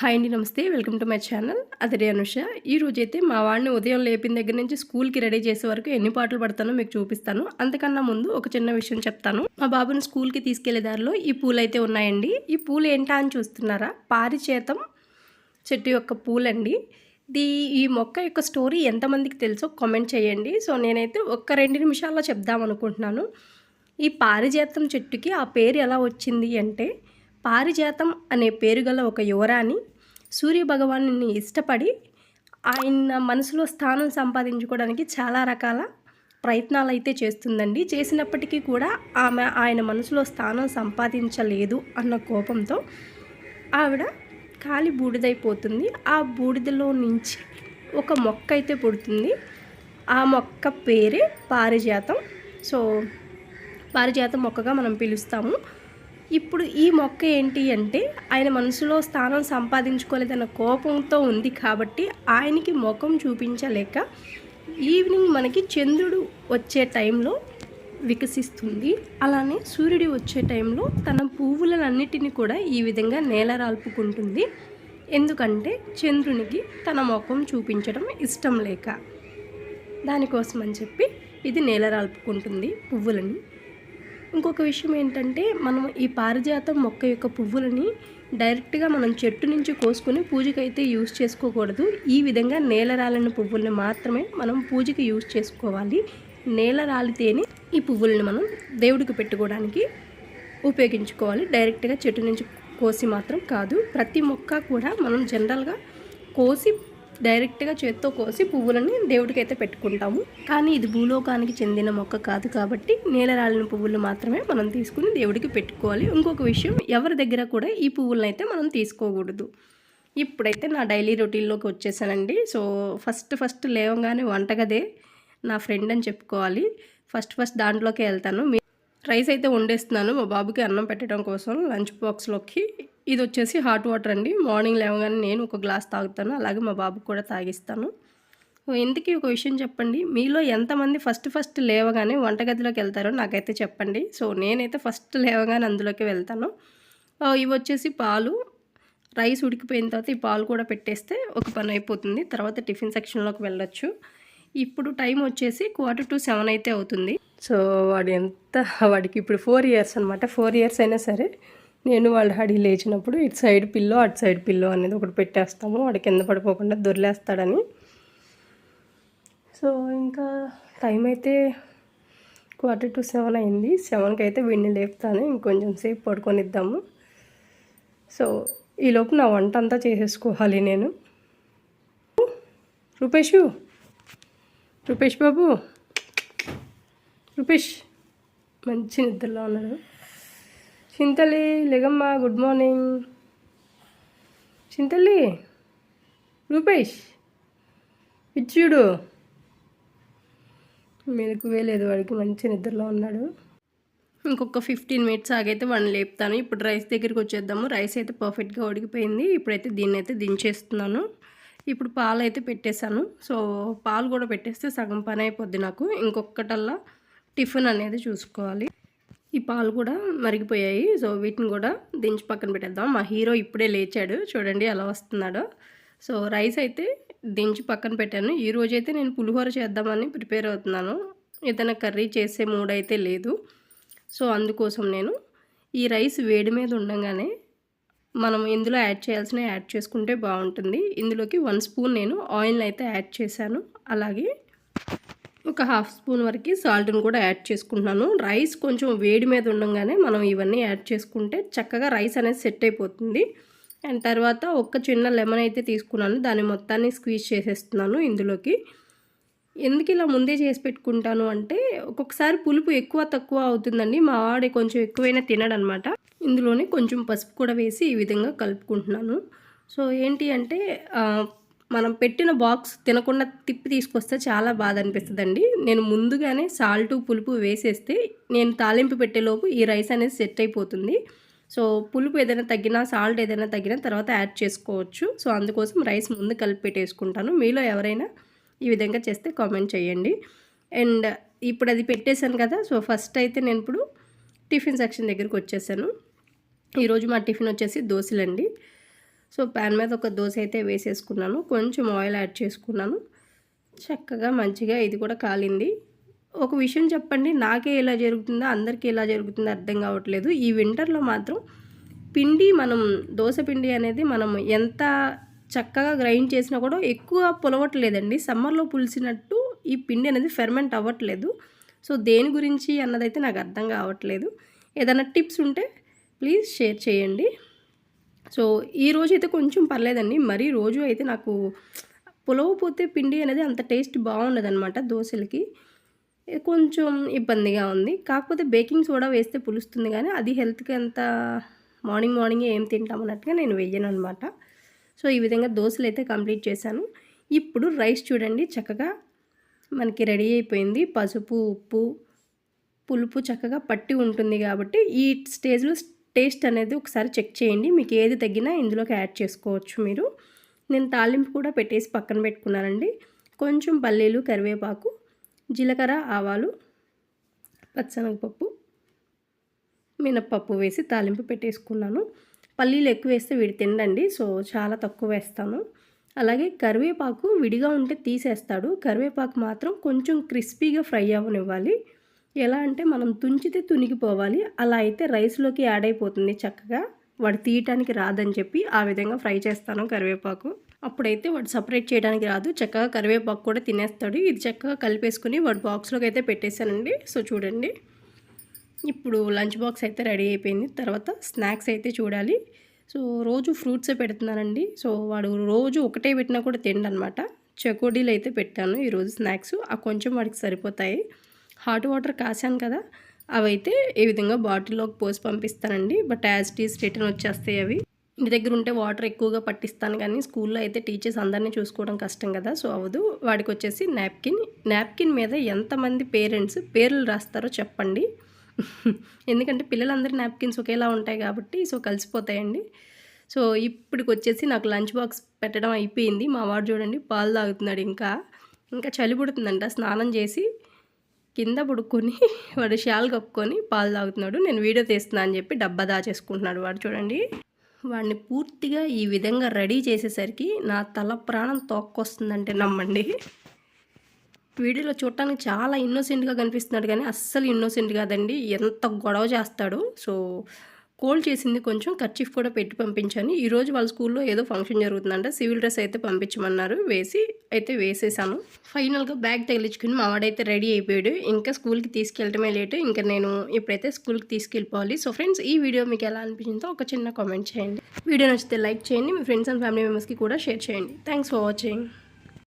Hi అండి నమస్తే. Welcome to my channel. అదే అనుష. ఈ మా వాడిని ఉదయం లేపిన దగ్గర నుంచి స్కూల్కి రెడీ చేసే వరకు ఎన్ని పాటలు పడతానో మీకు చూపిస్తాను. అంతకన్నా ముందు ఒక చిన్న విషయం చెప్తాను. మా బాబుని స్కూల్కి తీసుకెళ్ళే దారిలో ఈ పూలు అయితే ఉన్నాయండి. ఈ పూలు ఏంటా అని చూస్తున్నారా? పారిచేతం చెట్టు యొక్క పూలండి. దీ ఈ మొక్క యొక్క స్టోరీ ఎంతమందికి తెలుసో కామెంట్ చేయండి. సో నేనైతే ఒక్క రెండు నిమిషాల్లో చెప్దాం అనుకుంటున్నాను ఈ పారిజాతం చెట్టుకి ఆ పేరు ఎలా వచ్చింది అంటే పారిజాతం అనే పేరు గల ఒక యువరాణి సూర్యభగవాను ఇష్టపడి ఆయన మనసులో స్థానం సంపాదించుకోవడానికి చాలా రకాల ప్రయత్నాలు అయితే చేస్తుందండి. చేసినప్పటికీ కూడా ఆమె ఆయన మనసులో స్థానం సంపాదించలేదు అన్న కోపంతో ఆవిడ కాలి బూడిదైపోతుంది. ఆ బూడిదలో నుంచి ఒక మొక్క అయితే పుడుతుంది. ఆ మొక్క పేరే పారిజాతం. సో పారిజాతం మొక్కగా మనం పిలుస్తాము. ఇప్పుడు ఈ మొక్క ఏంటి అంటే ఆయన మనసులో స్థానం సంపాదించుకోలేదన్న కోపంతో ఉంది కాబట్టి ఆయనకి ముఖం చూపించలేక ఈవినింగ్ మనకి చంద్రుడు వచ్చే టైంలో వికసిస్తుంది. అలానే సూర్యుడు వచ్చే టైంలో తన పువ్వులన్నిటిని కూడా ఈ విధంగా నేల రాల్పుకుంటుంది. ఎందుకంటే చంద్రునికి తన ముఖం చూపించడం ఇష్టం లేక. దానికోసం అని చెప్పి ఇది నేల రాల్పుకుంటుంది పువ్వులని. ఇంకొక విషయం ఏంటంటే మనం ఈ పారిజాతం మొక్క యొక్క పువ్వులని డైరెక్ట్గా మనం చెట్టు నుంచి కోసుకొని పూజకైతే యూజ్ చేసుకోకూడదు. ఈ విధంగా నేల రాలిన పువ్వుల్ని మాత్రమే మనం పూజకి యూజ్ చేసుకోవాలి. నేల రాలితేనే ఈ పువ్వుల్ని మనం దేవుడికి పెట్టుకోవడానికి ఉపయోగించుకోవాలి. డైరెక్ట్గా చెట్టు నుంచి కోసి మాత్రం కాదు. ప్రతి మొక్క కూడా మనం జనరల్గా కోసి డైరెక్ట్గా చేత్తో కోసి పువ్వులని దేవుడికైతే పెట్టుకుంటాము. కానీ ఇది భూలోకానికి చెందిన మొక్క కాదు కాబట్టి నేలరాలిన పువ్వులు మాత్రమే మనం తీసుకుని దేవుడికి పెట్టుకోవాలి. ఇంకొక విషయం ఎవరి దగ్గర కూడా ఈ పువ్వులను అయితే మనం తీసుకోకూడదు. ఇప్పుడైతే నా డైలీ రొటీన్లోకి వచ్చేసానండి. సో ఫస్ట్ ఫస్ట్ లేవగానే వంటగదే నా ఫ్రెండ్ అని చెప్పుకోవాలి. ఫస్ట్ ఫస్ట్ దాంట్లోకి వెళ్తాను. రైస్ అయితే వండేస్తున్నాను. మా బాబుకి అన్నం పెట్టడం కోసం లంచ్ బాక్స్లోకి. ఇది వచ్చేసి హాట్ వాటర్ అండి. మార్నింగ్ లేవగానే నేను ఒక గ్లాస్ తాగుతాను. అలాగే మా బాబుకి కూడా తాగిస్తాను. ఎందుకు ఒక విషయం చెప్పండి. మీలో ఎంతమంది ఫస్ట్ ఫస్ట్ లేవగానే వంటగదిలోకి వెళ్తారో నాకైతే చెప్పండి. సో నేనైతే ఫస్ట్ లేవగానే అందులోకి వెళ్తాను. ఇవి వచ్చేసి పాలు. రైస్ ఉడికిపోయిన తర్వాత ఈ పాలు కూడా పెట్టేస్తే ఒక పని అయిపోతుంది. తర్వాత టిఫిన్ సెక్షన్లోకి వెళ్ళొచ్చు. ఇప్పుడు టైం వచ్చేసి క్వార్టర్ టు సెవెన్ అయితే అవుతుంది. సో వాడు ఎంత వాడికి ఇప్పుడు ఫోర్ ఇయర్స్ అనమాట ఫోర్ ఇయర్స్ అయినా సరే నేను వాళ్ళ హడి లేచినప్పుడు ఇటు సైడ్ పిల్లో అటు సైడ్ పిల్లో అనేది ఒకటి పెట్టేస్తాము. వాడు కింద పడిపోకుండా దొరిలేస్తాడని. సో ఇంకా టైం అయితే క్వార్టర్ టు సెవెన్ అయింది. సెవెన్కి అయితే వీడిని లేపుతాను. ఇంకొంచెం సేపు పడుకొని ఇద్దాము సో ఈలోపు నా వంట అంతా చేసేసుకోవాలి నేను. రూపేషు! రూపేష్ బాబు. రూపేష్ మంచి నిద్రలో ఉన్నాడు. చింతలి లెగమ్మ గుడ్ మార్నింగ్ చింతలి రూపేష్ పిచ్చుడు మెలకు వేలేదు వాడికి మంచి నిద్రలో ఉన్నాడు. ఇంకొక ఫిఫ్టీన్ మినిట్స్ ఆగైతే వాడిని లేపుతాను. ఇప్పుడు రైస్ దగ్గరికి వచ్చేద్దాము. రైస్ అయితే పర్ఫెక్ట్గా ఉడికిపోయింది. ఇప్పుడైతే దీన్ని అయితే దించేస్తున్నాను. ఇప్పుడు పాలు అయితే పెట్టేశాను. సో పాలు కూడా పెట్టేస్తే సగం పని అయిపోద్ది నాకు. ఇంకొకటల్లా టిఫిన్ అనేది చూసుకోవాలి. ఈ పాలు కూడా మరిగిపోయాయి. సో వీటిని కూడా దించి పక్కన పెట్టేద్దాం. మా హీరో ఇప్పుడే లేచాడు. చూడండి ఎలా వస్తున్నాడో. సో రైస్ అయితే దించి పక్కన పెట్టాను. ఈ రోజైతే నేను పులిహోర చేద్దామని ప్రిపేర్ అవుతున్నాను. ఏదైనా కర్రీ చేసే మూడ్ అయితే లేదు. సో అందుకోసం నేను ఈ రైస్ వేడి మీద ఉండగానే మనం ఇందులో యాడ్ చేయాల్సిన యాడ్ చేసుకుంటే బాగుంటుంది. ఇందులోకి వన్ స్పూన్ నేను ఆయిల్ని అయితే యాడ్ చేశాను. అలాగే ఒక హాఫ్ స్పూన్ వరకు సాల్ట్ని కూడా యాడ్ చేసుకుంటున్నాను. రైస్ కొంచెం వేడి మీద ఉండగానే మనం ఇవన్నీ యాడ్ చేసుకుంటే చక్కగా రైస్ అనేది సెట్ అయిపోతుంది. అండ్ తర్వాత ఒక చిన్న లెమన్ అయితే తీసుకున్నాను. దాని మొత్తాన్ని స్క్వీజ్ చేసేస్తున్నాను ఇందులోకి. ఎందుకు ఇలా ముందే చేసి పెట్టుకుంటాను అంటే ఒక్కొక్కసారి పులుపు ఎక్కువ తక్కువ అవుతుందండి. మా వాడే కొంచెం ఎక్కువైనా తినడనమాట. ఇందులోనే కొంచెం పసుపు కూడా వేసి ఈ విధంగా కలుపుకుంటున్నాను. సో ఏంటి అంటే మనం పెట్టిన బాక్స్ తినకుండా తిప్పి తీసుకొస్తే చాలా బాధ అనిపిస్తుందండి. నేను ముందుగానే సాల్ట్ పులుపు వేసేస్తే నేను తాలింపు పెట్టేలోపు ఈ రైస్ అనేది సెట్ అయిపోతుంది. సో పులుపు ఏదైనా తగ్గినా సాల్ట్ ఏదైనా తగ్గినా తర్వాత యాడ్ చేసుకోవచ్చు. సో అందుకోసం రైస్ ముందు కలిపి పెట్టేసుకుంటాను. మీలో ఎవరైనా ఈ విధంగా చేస్తే కామెంట్ చేయండి. అండ్ ఇప్పుడు అది పెట్టేశాను కదా సో ఫస్ట్ అయితే నేను ఇప్పుడు టిఫిన్ సెక్షన్ దగ్గరికి వచ్చేసాను. ఈరోజు మా టిఫిన్ వచ్చేసి దోశలండి. సో ప్యాన్ మీద ఒక దోశ అయితే వేసేసుకున్నాను. కొంచెం ఆయిల్ యాడ్ చేసుకున్నాను. చక్కగా మంచిగా ఇది కూడా కాలింది. ఒక విషయం చెప్పండి నాకే ఎలా జరుగుతుందో అందరికీ ఎలా జరుగుతుందో అర్థం కావట్లేదు. ఈ వింటర్లో మాత్రం పిండి మనం దోశ పిండి అనేది మనం ఎంత చక్కగా గ్రైండ్ చేసినా కూడా ఎక్కువ పులవట్లేదండి. సమ్మర్లో పులిసినట్టు ఈ పిండి అనేది ఫెర్మెంట్ అవ్వట్లేదు. సో దేని గురించి అన్నదైతే నాకు అర్థం కావట్లేదు. ఏదైనా టిప్స్ ఉంటే ప్లీజ్ షేర్ చేయండి. సో ఈ అయితే కొంచెం పర్లేదండి. మరీ రోజు అయితే నాకు పులవపోతే పిండి అనేది అంత టేస్ట్ బాగుండదన్నమాట దోశలకి. కొంచెం ఇబ్బందిగా ఉంది. కాకపోతే బేకింగ్ సోడా వేస్తే పులుస్తుంది కానీ అది హెల్త్కి అంత మార్నింగ్ మార్నింగ్ ఏం తింటాం అన్నట్టుగా నేను వేయను అనమాట సో ఈ విధంగా దోశలు అయితే కంప్లీట్ చేశాను. ఇప్పుడు రైస్ చూడండి చక్కగా మనకి రెడీ అయిపోయింది. పసుపు ఉప్పు పులుపు చక్కగా పట్టి ఉంటుంది కాబట్టి ఈ స్టేజ్లో టేస్ట్ అనేది ఒకసారి చెక్ చేయండి. మీకు ఏది తగ్గినా ఇందులోకి యాడ్ చేసుకోవచ్చు మీరు. నేను తాలింపు కూడా పెట్టేసి పక్కన పెట్టుకున్నానండి. కొంచెం పల్లీలు కరివేపాకు జీలకర్ర ఆవాలు పచ్చనగపప్పు మినప్పప్పు వేసి తాలింపు పెట్టేసుకున్నాను. పల్లీలు ఎక్కువ వేస్తే వీడి తిండండి సో చాలా తక్కువ వేస్తాను. అలాగే కరివేపాకు విడిగా ఉంటే తీసేస్తాడు. కరివేపాకు మాత్రం కొంచెం క్రిస్పీగా ఫ్రై అవ్వనివ్వాలి. ఎలా అంటే మనం తుంచితే తునిగిపోవాలి. అలా అయితే రైస్లోకి యాడ్ అయిపోతుంది చక్కగా. వాడు తీయటానికి రాదని చెప్పి ఆ విధంగా ఫ్రై చేస్తాను కరివేపాకు. అప్పుడైతే వాడు సపరేట్ చేయడానికి రాదు. చక్కగా కరివేపాకు కూడా తినేస్తాడు. ఇది చక్కగా కలిపేసుకుని వాడు బాక్స్లోకి అయితే పెట్టేశానండి. సో చూడండి. ఇప్పుడు లంచ్ బాక్స్ అయితే రెడీ అయిపోయింది. తర్వాత స్నాక్స్ అయితే చూడాలి. సో రోజు ఫ్రూట్సే పెడుతున్నానండి. సో వాడు రోజు ఒకటే పెట్టినా కూడా తిండనమాట. చకోడీలు అయితే పెట్టాను ఈరోజు స్నాక్స్. ఆ కొంచెం వాడికి సరిపోతాయి. హాట్ వాటర్ కాసాను కదా అవైతే ఈ విధంగా బాటిల్లోకి పోసి పంపిస్తానండి. బట్ యాజ్ టీస్ రిటర్న్ వచ్చేస్తాయి అవి. ఇంటి దగ్గర ఉంటే వాటర్ ఎక్కువగా పట్టిస్తాను కానీ స్కూల్లో అయితే టీచర్స్ అందరినీ చూసుకోవడం కష్టం కదా సో అవ్వదు. వాడికి వచ్చేసి నాప్కిన్ నాప్కిన్ మీద ఎంతమంది పేరెంట్స్ పేర్లు రాస్తారో చెప్పండి. ఎందుకంటే పిల్లలందరి నాప్కిన్స్ ఒకేలా ఉంటాయి కాబట్టి సో కలిసిపోతాయండి. సో ఇప్పటికి వచ్చేసి నాకు లంచ్ బాక్స్ పెట్టడం అయిపోయింది. మా వాడు చూడండి పాలు తాగుతున్నాడు ఇంకా. ఇంకా చలి పుడుతుందంట. స్నానం చేసి కింద పుడుక్కొని వాడు షాల్ కప్పుకొని పాలు తాగుతున్నాడు. నేను వీడియో తీస్తున్నా అని చెప్పి డబ్బా దాచేసుకుంటున్నాడు వాడు చూడండి. వాడిని పూర్తిగా ఈ విధంగా రెడీ చేసేసరికి నా తల ప్రాణం తోక్కొస్తుందంటే నమ్మండి. వీడియోలో చూడటానికి చాలా ఇన్నోసెంట్గా కనిపిస్తున్నాడు కానీ అస్సలు ఇన్నోసెంట్ కాదండి. ఎంత గొడవ చేస్తాడు. సో కోల్డ్ చేసింది కొంచెం ఖర్చీఫ్ కూడా పెట్టి పంపించాను. ఈరోజు వాళ్ళ స్కూల్లో ఏదో ఫంక్షన్ జరుగుతుందంట సివిల్ డ్రెస్ అయితే పంపించమన్నారు వేసి అయితే వేసేసాను ఫైనల్గా బ్యాగ్ తగిలించుకుని మా వాడైతే రెడీ అయిపోయాడు. ఇంకా స్కూల్కి తీసుకెళ్ళటమే లేటు ఇంకా నేను ఇప్పుడైతే స్కూల్కి తీసుకెళ్ళిపోవాలి. సో ఫ్రెండ్స్ ఈ వీడియో మీకు ఎలా అనిపించిందో ఒక చిన్న కామెంట్ చేయండి. వీడియో నచ్చితే లైక్ చేయండి మీ ఫ్రెండ్స్ అండ్ ఫ్యామిలీ మెంబర్స్కి కూడా షేర్ చేయండి. Thanks for watching.